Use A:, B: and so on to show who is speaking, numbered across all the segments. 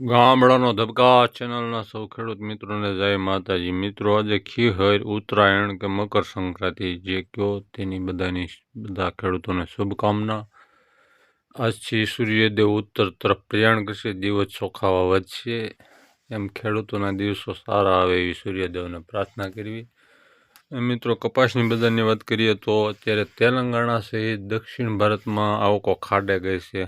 A: ગામડાનો ધબકા, ચેનલના સૌ ખેડૂત મિત્રોને જય માતાજી. મિત્રો, આજે ખીહર, ઉત્તરાયણ કે મકર સંક્રાંતિ, જે કયો તેની બધાની બધા ખેડૂતોને શુભકામના. આજથી સૂર્યદેવ ઉત્તર તરફ પ્રયાણ કરશે, દિવસ ચોખાવા વધશે. એમ ખેડૂતોના દિવસો સારા આવે એવી સૂર્યદેવને પ્રાર્થના કરવી. મિત્રો, કપાસની બજારની વાત કરીએ તો અત્યારે તેલંગાણા સહિત દક્ષિણ ભારતમાં આવકો ખાડે ગઈ છે.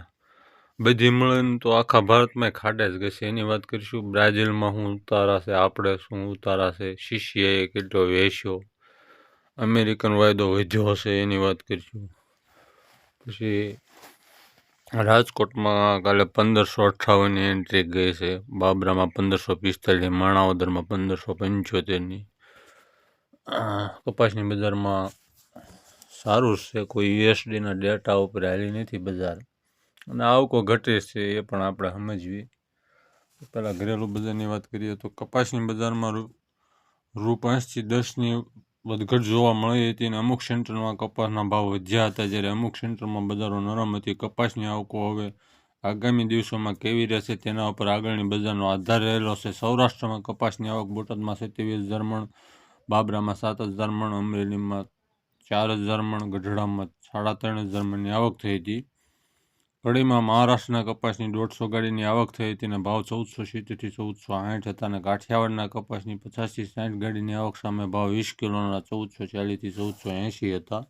A: બધી મળીને તો આખા ભારતમાં ખાડે જ ગઈ છે એની વાત કરીશું, બ્રાઝિલમાં શું ઉતારા છે, આપણે શું ઉતારા છે શિષ્યએ કેટલો વેચ્યો અમેરિકન વાયદો વધ્યો હશે એની વાત કરીશું. પછી રાજકોટમાં કાલે પંદરસો અઠ્ઠાવનની એન્ટ્રી ગઈ છે, બાબરામાં પંદરસો પિસ્તાલીસ માણાવદરમાં પંદરસો પંચોતેરની. કપાસની બજારમાં સારું છે, કોઈ યુએસડીના ડેટા ઉપર હાલી નથી બજાર. અને આવકો ઘટે છે એ પણ આપણે સમજવી પહેલાં ઘરેલું બજારની વાત કરીએ તો કપાસની બજારમાં રૂ પાંચથી દસની વધઘટ જોવા મળી હતી અને અમુક સેન્ટરમાં કપાસના ભાવ વધ્યા હતા જ્યારે અમુક સેન્ટરમાં બજારો નરમ હતી. કપાસની આવકો હવે આગામી દિવસોમાં કેવી રહેશે તેના ઉપર આગળની બજારનો આધાર રહેલો છે. સૌરાષ્ટ્રમાં કપાસની આવક બોટાદમાં સત્યાવીસ હજાર મણ, બાબરામાં સાત હજાર મણ, અમરેલીમાં ચાર હજાર મણ, ગઢડામાં સાડા ત્રણ હજાર મણની આવક થઈ હતી. કડીમાં મહારાષ્ટ્રના કપાસની દોઢસો ગાડીની આવક થઈ હતી અને ભાવ ચૌદસો સિત્તેરથી ચૌદસો આઠ હતા અને કાઠિયાવાડના કપાસની પચાસથી સાઠ ગાડીની આવક સામે ભાવ વીસ કિલોના ચૌદસો ચાલીસથી ચૌદસો એંશી હતા.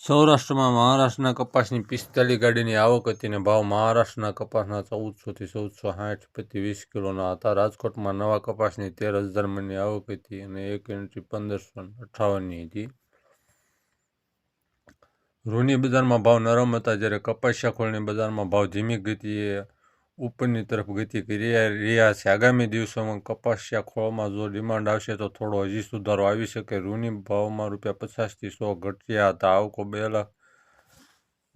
A: સૌરાષ્ટ્રમાં મહારાષ્ટ્રના કપાસની પિસ્તાલીસ ગાડીની આવક હતી અને ભાવ મહારાષ્ટ્રના કપાસના ચૌદસોથી ચૌદસો સાઠ પ્રતિ વીસ કિલોના હતા. રાજકોટમાં નવા કપાસની તેર હજાર મણની આવક હતી અને એક એન્ટ્રી પંદરસો અઠ્ઠાવનની હતી. રૂની બજારમાં ભાવ નરમ હતા જ્યારે કપાસિયા ખોળની બજારમાં ભાવ ધીમી ગતિએ ઉપરની તરફ ગતિ કરી રહ્યા છે. આગામી દિવસોમાં કપાસિયા ખોળમાં જો ડિમાન્ડ આવશે તો થોડો હજી સુધારો આવી શકે. રૂની ભાવમાં રૂપિયા પચાસથી સો ઘટ્યા હતા. આવકો બે લાખ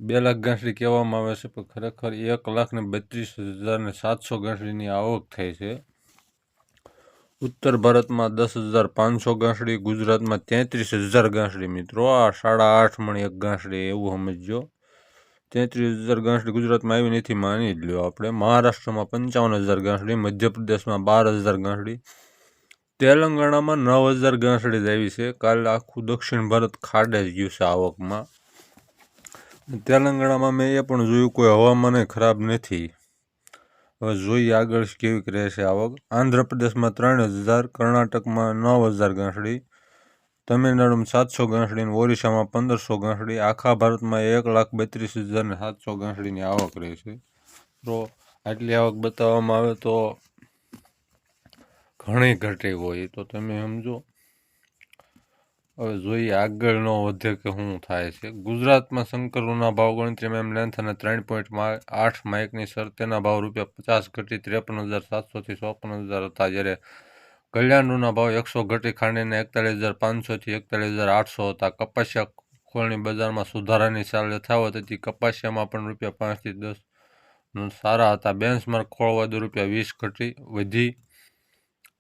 A: બે લાખ ગાંઠડી કહેવામાં આવે છે, પણ ખરેખર એક લાખ ને બત્રીસ હજાર ને સાતસો ગાંઠડીની આવક થઈ છે. ઉત્તર ભારતમાં દસ હજાર પાંચસો ગાંસડી, ગુજરાતમાં તેત્રીસ હજાર ગાંસડી મિત્રો. આ સાડા આઠ મણી એક ગાંસડી એવું સમજજો. તેત્રીસ હજાર ગાંસડી ગુજરાતમાં આવી નથી, માની જ લ્યો આપણે. મહારાષ્ટ્રમાં પંચાવન હજાર ગાંસડી, મધ્યપ્રદેશમાં બાર હજાર ગાંસડી. તેલંગાણામાં નવ હજાર ગાંસડી જ આવી છે. કાલે આખું દક્ષિણ ભારત ખાડે જ ગયું છે આવકમાં. તેલંગાણામાં મેં એ પણ જોયું, કોઈ હવામાન ખરાબ નથી. હવે જોઈએ આગળ કેવી રહેશે આવક. આંધ્રપ્રદેશમાં ત્રણ હજાર, કર્ણાટકમાં નવ હજાર ગાંસડી તમિલનાડુમાં સાતસો ગાંસડી ઓરિસ્સામાં પંદરસો ગાંસડી આખા ભારતમાં એક લાખ બત્રીસ હજાર ને સાતસો ગાંસડીની આવક રહેશે. તો આટલી આવક બતાવવામાં આવે તો ઘણી ઘટી હોય. તો તમે સમજો. હવે જોઈએ આગળનો વધે કે શું થાય છે. ગુજરાતમાં શંકરોના ભાવ ગણતરીમાં એમ લેન્થ અને ત્રણ પોઈન્ટ આઠ માઇકની શરતેના ભાવ રૂપિયા પચાસ ઘટી ત્રેપન હજાર સાતસોથી ચોપન હજાર હતા જ્યારે કલ્યાણના ભાવ એકસો ઘટી ખાંડીને એકતાલીસ હજાર પાંચસોથી એકતાલીસ હજાર આઠસો હતા. કપાસિયા ખોળની બજારમાં સુધારાની ચાલ યથાવત હતી. કપાસિયામાં પણ રૂપિયા પાંચથી દસ સારા હતા. બેન્ચમાર્ક ખોળવા રૂપિયા વીસ ઘટી વધી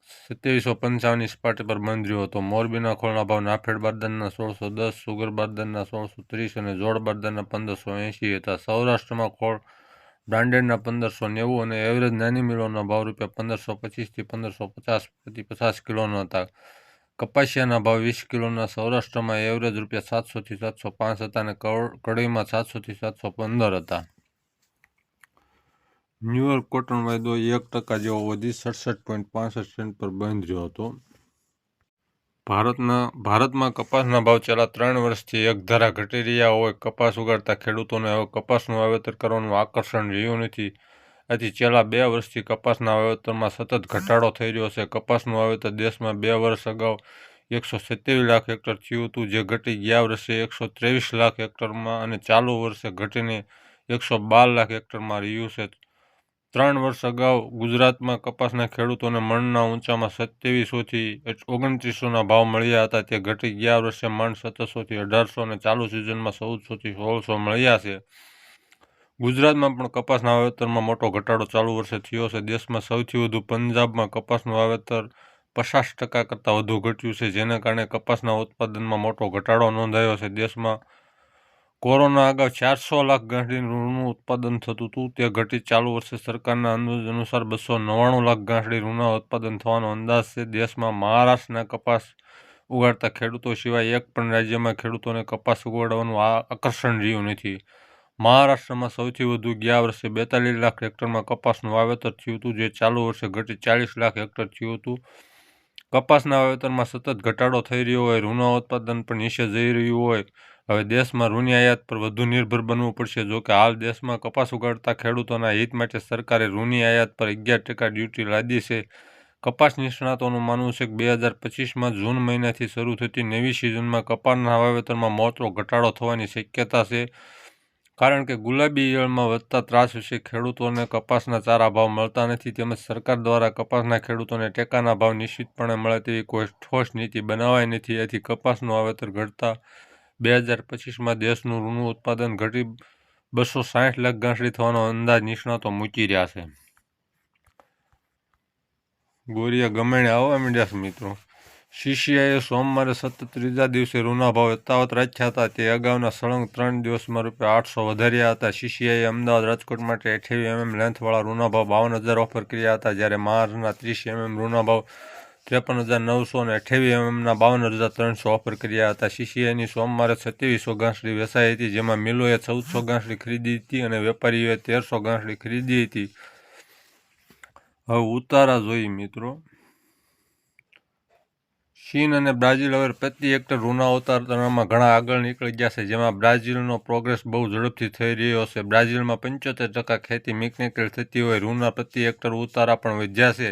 A: સત્યાવીસો પંચાવનની સપાટી પર બંધ રહ્યો હતો. મોરબીના ખોળના ભાવ નાફેડ બારદાનના સોળસો દસ, સુગર બારદાનના સોળસો ત્રીસ અને જોડ બારદાનના પંદરસો એંશી હતા. સૌરાષ્ટ્રમાં ખોળ બ્રાન્ડેડના પંદરસો નેવું અને એવરેજ નાની મિલોના ભાવ રૂપિયા પંદરસો પચીસથી પંદરસો પચાસ પ્રતિ પચાસ કિલોના હતા. કપાસિયાના ભાવ વીસ કિલોના સૌરાષ્ટ્રમાં એવરેજ રૂપિયા સાતસોથી સાતસો પાંચ હતા અને કડીમાં સાતસોથી સાતસો પંદર હતા. ન્યુયોર્ક કોટન વાયદો એક ટકા જેવો વધી સડસઠ પોઈન્ટ પાસઠ સેન્ટ પર બંધ રહ્યો હતો. ભારતના, ભારતમાં કપાસના ભાવ છેલ્લા ત્રણ વર્ષથી એક ધારા ઘટી રહ્યા હોય, કપાસ ઉગાડતા ખેડૂતોને હવે કપાસનું વાવેતર કરવાનું આકર્ષણ રહ્યું નથી. આથી છેલ્લા બે વર્ષથી કપાસના વાવેતરમાં સતત ઘટાડો થઈ રહ્યો છે. કપાસનું વાવેતર દેશમાં બે વર્ષ અગાઉ એકસો સત્યાવીસ લાખ હેક્ટર થયું હતું, જે ઘટી ગયા વર્ષે એકસો ત્રેવીસ લાખ હેક્ટરમાં અને ચાલુ વર્ષે ઘટીને એકસો બાર લાખ હેક્ટરમાં રહ્યું છે. ત્રણ વર્ષ અગાઉ ગુજરાતમાં કપાસના ખેડૂતોને મણના ઊંચામાં સત્યાવીસોથી ઓગણત્રીસોના ભાવ મળ્યા હતા. તે ઘટી ગયા વર્ષે મણ સત્તરસોથી અઢારસો અને ચાલુ સિઝનમાં ચૌદસોથી સોળસો મળ્યા છે. ગુજરાતમાં પણ કપાસના વાવેતરમાં મોટો ઘટાડો ચાલુ વર્ષે થયો છે. દેશમાં સૌથી વધુ પંજાબમાં કપાસનું વાવેતર પચાસ ટકા કરતાં વધુ ઘટ્યું છે, જેને કારણે કપાસના ઉત્પાદનમાં મોટો ઘટાડો નોંધાયો છે. દેશમાં કોરોના અગાઉ ચારસો લાખ ગાંઠડીનું ઋણનું ઉત્પાદન થતું હતું. તે ઘટી ચાલુ વર્ષે સરકારના અંદાજ અનુસાર બસો નવ્વાણું લાખ ગાંઠડી રૂના ઉત્પાદન થવાનો અંદાજ છે. દેશમાં મહારાષ્ટ્રના કપાસ ઉગાડતા ખેડૂતો સિવાય એક પણ રાજ્યમાં ખેડૂતોને કપાસ ઉગાડવાનું આકર્ષણ રહ્યું નથી. મહારાષ્ટ્રમાં સૌથી વધુ ગયા વર્ષે બેતાલીસ લાખ હેક્ટરમાં કપાસનું વાવેતર થયું હતું, જે ચાલુ વર્ષે ઘટી ચાલીસ લાખ હેક્ટર થયું હતું. કપાસના વાવેતરમાં સતત ઘટાડો થઈ રહ્યો હોય રૂના ઉત્પાદન પણ નીચે જઈ રહ્યું હોય હવે દેશમાં રૂની આયાત પર વધુ નિર્ભર બનવું પડશે. જોકે હાલ દેશમાં કપાસ ઉગાડતા ખેડૂતોના હિત માટે સરકારે રૂની આયાત પર અગિયાર ટકા ડ્યુટી લાદી છે. કપાસ નિષ્ણાતોનું માનવું છે કે બે હજાર પચીસમાં જૂન મહિનાથી શરૂ થતી નવી સિઝનમાં કપાસના વાવેતરમાં મોટો ઘટાડો થવાની શક્યતા છે. કારણ કે ગુલાબી ઈયળમાં વધતા ત્રાસ વિશે ખેડૂતોને કપાસના ચારા ભાવ મળતા નથી. તેમજ સરકાર દ્વારા કપાસના ખેડૂતોને ટેકાના ભાવ નિશ્ચિતપણે મળે તેવી કોઈ ઠોસ નીતિ બનાવાઈ નથી. એથી કપાસનું વાવેતર ઘટતા બે હજાર પચીસમાં દેશનું ઋણનું ઉત્પાદન ઘટી બસો સાઠ લાખ ગાંસડી થવાનો અંદાજ નિષ્ણાતો મૂકી રહ્યા છે. ગોરિયા ગમેણે આવવા માંડ્યા છે મિત્રો. સીસીઆઈએ સોમવારે સતત ત્રીજા દિવસે ઋણના ભાવ યથાવત રાખ્યા હતા. તે અગાઉના સળંગ ત્રણ દિવસમાં રૂપિયા આઠસો વધાર્યા હતા. સીસીઆઈએ અમદાવાદ રાજકોટ માટે અઠ્યાવીસ એમએમ લેન્થવાળા ઋણના ભાવ બાવન હજાર ઓફર કર્યા હતા. જ્યારે મહારાષ્ટ્રના ત્રીસ એમએમ ઋણના ભાવ ત્રેપન હજાર નવસો અને અઠ્યાવીસ એમએમના બાવન હજાર ત્રણસો ઓફર કર્યા હતા. સીસીઆઈની સોમવારે સત્યાવીસો ગાંસડી વેચાઈ હતી, જેમાં મિલોએ ચૌદસો ગાંસડી ખરીદી હતી અને વેપારીઓએ તેરસો ગાંસડી ખરીદી હતી. હવે ઉતારા જોઈ મિત્રો. ચીન અને બ્રાઝિલ હવે પ્રતિ હેક્ટર રૂના ઉતારણામાં ઘણા આગળ નીકળી ગયા છે, જેમાં બ્રાઝિલનો પ્રોગ્રેસ બહુ ઝડપથી થઈ રહ્યો છે. બ્રાઝિલમાં પંચોતેર ટકા ખેતી મિકનિકલ થતી હોય રૂના પ્રતિ હેક્ટર ઉતારા પણ વધ્યા છે.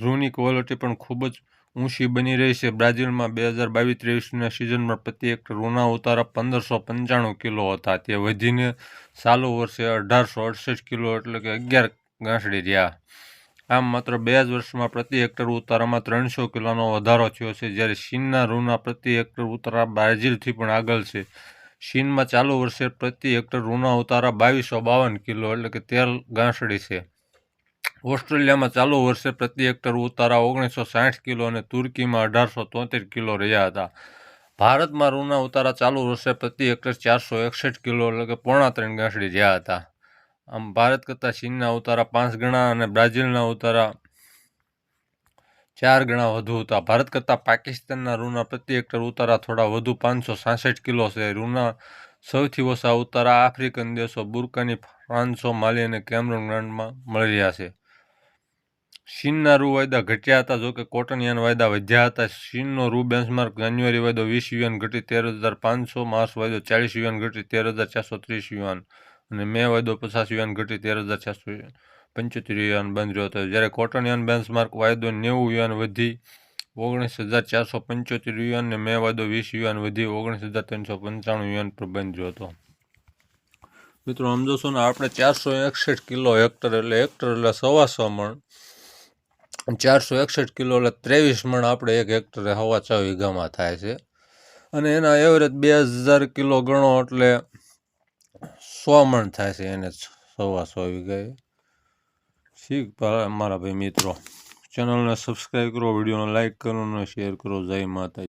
A: રૂની ક્વોલિટી પણ ખૂબ જ ઊંચી બની રહી છે. બ્રાઝિલમાં બે હજાર બાવીસ ત્રેવીસના સિઝનમાં પ્રતિ એક રૂના ઉતારા પંદરસો પંચાણું કિલો હતા. તે વધીને ચાલુ વર્ષે અઢારસો અડસઠ કિલો એટલે કે અગિયાર ગાંસડી રહ્યા. આમ માત્ર બે જ વર્ષમાં પ્રતિ હેક્ટર ઉતારામાં ત્રણસો કિલોનો વધારો થયો છે. જ્યારે ચીનના રૂના પ્રતિ હેક્ટર ઉતારા બ્રાઝિલથી પણ આગળ છે. ચીનમાં ચાલુ વર્ષે પ્રતિ હેક્ટર રૂના ઉતારા બાવીસો બાવન કિલો એટલે કે તેર ગાંસડી છે. ઓસ્ટ્રેલિયામાં ચાલુ વર્ષે પ્રતિ હેક્ટર ઉતારા ઓગણીસો સાઠ કિલો અને તુર્કીમાં અઢારસો તોતેર કિલો રહ્યા હતા. ભારતમાં રૂના ઉતારા ચાલુ વર્ષે પ્રતિ હેક્ટર ચારસો એકસઠ કિલો એટલે કે પોણા ત્રણ ગાંસડી રહ્યા હતા. આમ ભારત કરતાં ચીનના ઉતારા પાંચ ગણા અને બ્રાઝિલના ઉતારા ચાર ગણા વધુ હતા. ભારત કરતાં પાકિસ્તાનના રૂના પ્રતિ હેક્ટર ઉતારા થોડા વધુ પાંચસો સાસઠ કિલો છે. રૂના સૌથી ઓછા ઉતારા આફ્રિકન દેશો બુર્કાની ફ્રાન્સો માલી અને કેમરૂન ગ્રાન્ડમાં મળી રહ્યા છે. ચીનના રૂ વાયદા ઘટ્યા હતા જોકે કોટન યાન વાયદા વધ્યા હતા. ચીનનો રૂ બેન્ચમાર્ક જાન્યુઆરી વાયદો વીસ યુએન ઘટી તેર હજાર પાંચસો, માર્ચ વાયદો ચાલીસ યુએન ઘટી તેર હજાર ચારસો ત્રીસ યુએન અને મે વાયદો પચાસ યુએન ઘટી તેર હજાર ચારસો પંચોતેર યુએન બંધ રહ્યો હતો. જ્યારે કોટન યાન બેન્ચમાર્ક વાયદો નેવું યુએન વધી ઓગણીસ હજાર ચારસો પંચોતેર યુએન અને મે વાયદો વીસ યુએન વધી ઓગણીસ હજાર ત્રણસો પંચાણું યુએન પર બંધ રહ્યો હતો. મિત્રો, આમ જોશો ને આપણે ચારસો એકસઠ કિલો હેક્ટર એટલે હેક્ટર એટલે સવાસો મણ. ચારસો એકસઠ કિલો એટલે ત્રેવીસ મણ આપણે એક હેક્ટરે હવા છ વીઘામાં થાય છે. અને એના એવરેજ બે હજાર કિલો ગણો એટલે સો મણ થાય છે એને સવા સો વીઘાએ. ઠીક મારા ભાઈ મિત્રો, ચેનલને સબસ્ક્રાઈબ કરો, વિડીયોને લાઇક કરો અને શેર કરો. જય માતા